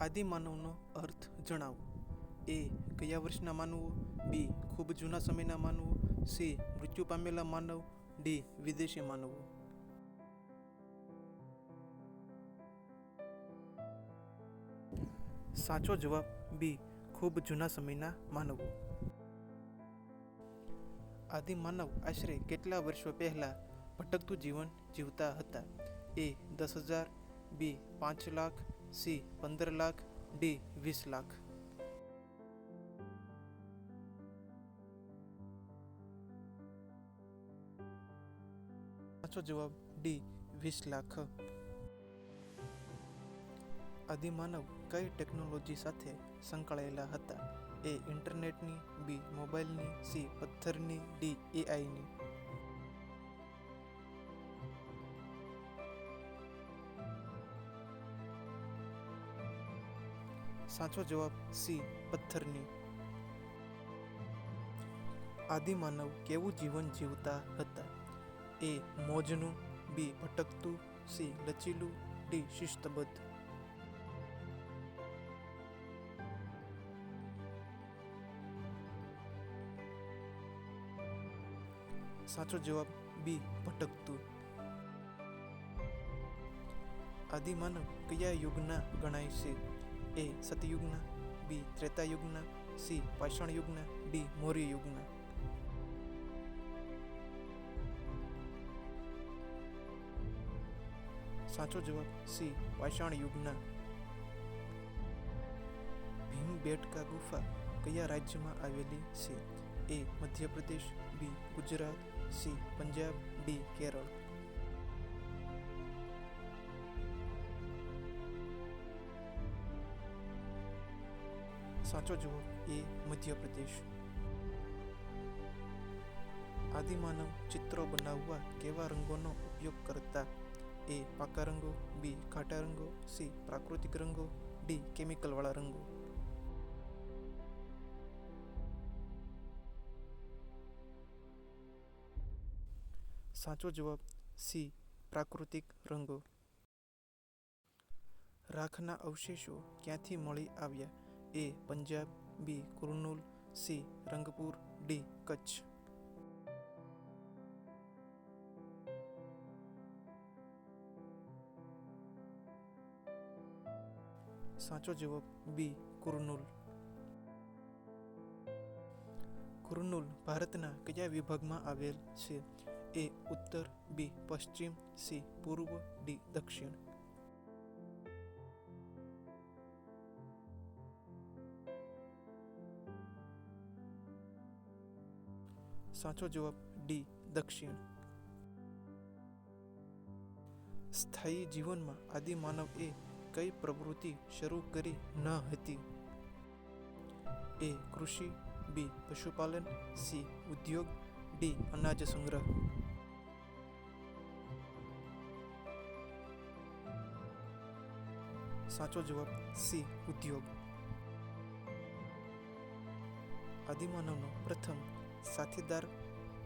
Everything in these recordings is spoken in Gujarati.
આદિમાનવનો અર્થ જણાવો. એ ગયા વર્ષના માનવો? બી ખૂબ જૂના સમયના માનવો? સી મૃત્યુ પામેલા માનવ? ડી વિદેશી માનવો? સાચો જવાબ બી ખૂબ જૂના સમયના માનવો. આદિમાનવ આશરે કેટલા વર્ષો પહેલા ભટકતું જીવન જીવતા હતા? એ દસ હજાર, બી પાંચ લાખ સી, પંદર લાખ, ડી, વીસ લાખ. સાચો જવાબ ડી, વીસ લાખ. આદિમાનવ કઈ ટેકનોલોજી સાથે સંકળાયેલા હતા? એ ઇન્ટરનેટની, બી, મોબાઈલની, સી, પથ્થરની, ડી, એઆઈની. સાચો જવાબ સી, પથ્થરની. આદિમાનવ કેવું જીવન જીવતા હતા? એ મોજનું, બી ભટકતું, સી લચીલું, ડી શિસ્તબદ્ધ. સાચો જવાબ બી ભટકતું. આદિમાનવ કયા યુગના ગણાય છે? એ સતયુગના, બી ત્રેતાયુગના, સી પાષાણ યુગના ડી મૌર્ય યુગના સાચો જવાબ સી પાષાણ યુગના ભીમબેટકા ગુફા કયા રાજ્યમાં આવેલી છે? A Madhya Pradesh, B Gujarat, C Punjab, D Kerala. સાચો જવાબ એ મધ્યપ્રદેશ. આદિમાનવ ચિત્રો બનાવવા કેવા રંગોનો ઉપયોગ કરતા? એ પાકા રંગો, બી ઘાટા રંગો, સી પ્રાકૃતિક રંગો, ડી કેમિકલવાળા રંગો. સાચો જવાબ, સી પ્રાકૃતિક રંગો. રાખના અવશેષો ક્યાંથી મળી આવ્યા? A Punjab, B Kurnool, C Rangpur, D Kutch. સાચો જવાબ, બી કુર્નૂલ. કુર્નૂલ ભારતના કયા વિભાગમાં આવેલ છે? એ ઉત્તર, બી પશ્ચિમ, સી પૂર્વ, ડી દક્ષિણ. સાચો જવાબ ડી, દક્ષિણ. સ્થાયી જીવનમાં આદિમાનવ એ કઈ પ્રવૃત્તિ શરૂ કરી ન હતી? એ, કૃષિ, બી, પશુપાલન, સી, ઉદ્યોગ, ડી, અનાજ સંગ્રહ. સાચો જવાબ સી, ઉદ્યોગ. આદિમાનવનો પ્રથમ સાથીદાર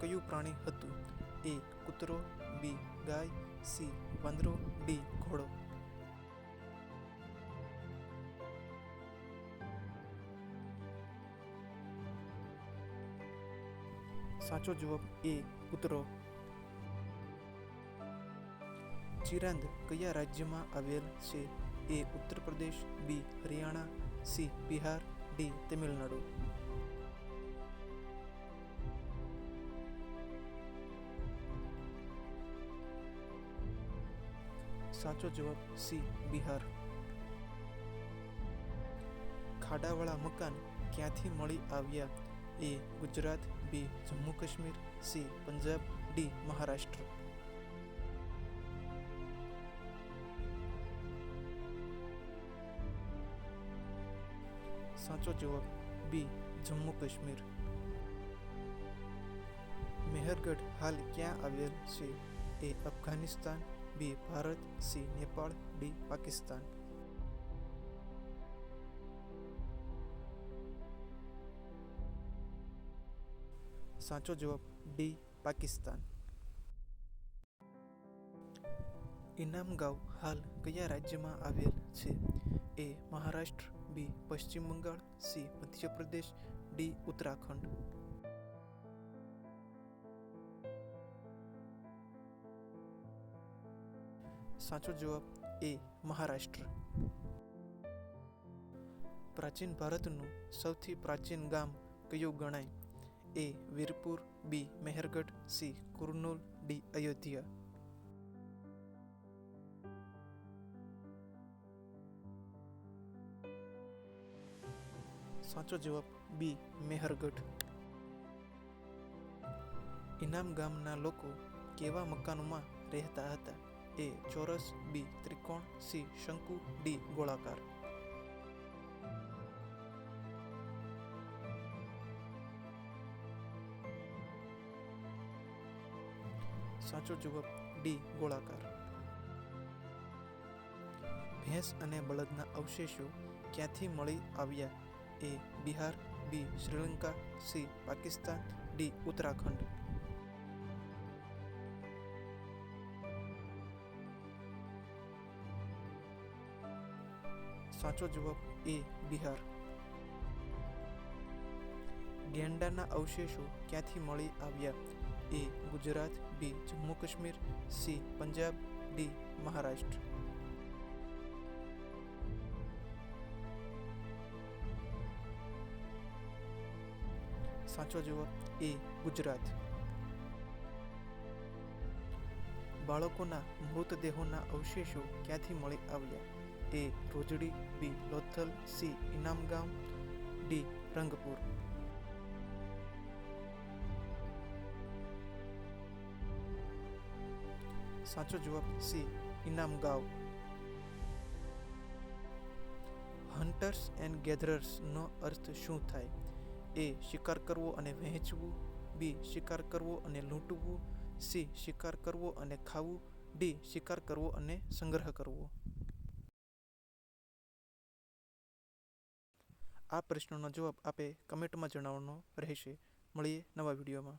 કયું પ્રાણી હતું? એ કૂતરો, બી ગાય, સી વાંદરો, ડી ઘોડો. સાચો જવાબ એ કૂતરો. ચિરાંદ કયા રાજ્યમાં આવેલ છે? A Uttar Pradesh, B Haryana, C Bihar, D Tamil Nadu. સાચો જવાબ સી, બિહાર. ખાડાવાળા મકાન ક્યાંથી મળી આવ્યા? A Gujarat, B, Jammu Kashmir, C, Punjab, D, Maharashtra. સાચો જવાબ બી, જમ્મુ કાશ્મીર. મેહરગઢ હાલ ક્યાં આવેલ છે? A Afghanistan B Bharat, C Nepal, D Pakistan. સાચો જવાબ, ડી પાકિસ્તાન. ઇનામ ગાંવ હાલ કયા રાજ્યમાં આવેલ છે? A Maharashtra, B Paschim Bangal, C Madhya Pradesh, D Uttarakhand. સાચો જવાબ એ મહારાષ્ટ્ર. પ્રાચીન ભારતનું સૌથી પ્રાચીન ગામ કયું ગણાય? A Virpur, B Mehrgarh, C Kurnool, D Ayodhya. સાચો જવાબ બી મેહરગઢ. ઇનામ ગામના લોકો કેવા મકાનોમાં રહેતા હતા? એ ચોરસ, બી, ત્રિકોણ, સી, શંકુ, ડી, ગોળાકાર. સાચો જવાબ, ડી, ગોળાકાર. ભેંસ અને બળદના અવશેષો ક્યાંથી મળી આવ્યા? A, Bihar, B, Sri Lanka, C, Pakistan, D, Uttarakhand. સાચો જવાબ એ બિહાર. ગેંડાના અવશેષો ક્યાંથી મળી આવ્યા? A Gujarat, B Jammu Kashmir, C Punjab, D Maharashtra. સાચો જવાબ એ ગુજરાત. બાળકોના મૃતદેહોના અવશેષો ક્યાંથી મળી આવ્યા? A Rojdi B Lothal, C Inamgaon, D Rangpur. સાચો જવાબ સી ઇનામગાંવ. હન્ટર્સ એન્ડ ગેધરર્સનો અર્થ શું થાય? એ શિકાર કરવો અને વહેંચવું, બી શિકાર કરવો અને લૂંટવું સી શિકાર કરવો અને ખાવું, ડી શિકાર કરવો અને સંગ્રહ કરવો. આ પ્રશ્નનો જવાબ આપે કમેન્ટમાં જણાવવાનો રહેશે. મળીએ નવા વિડીયોમાં.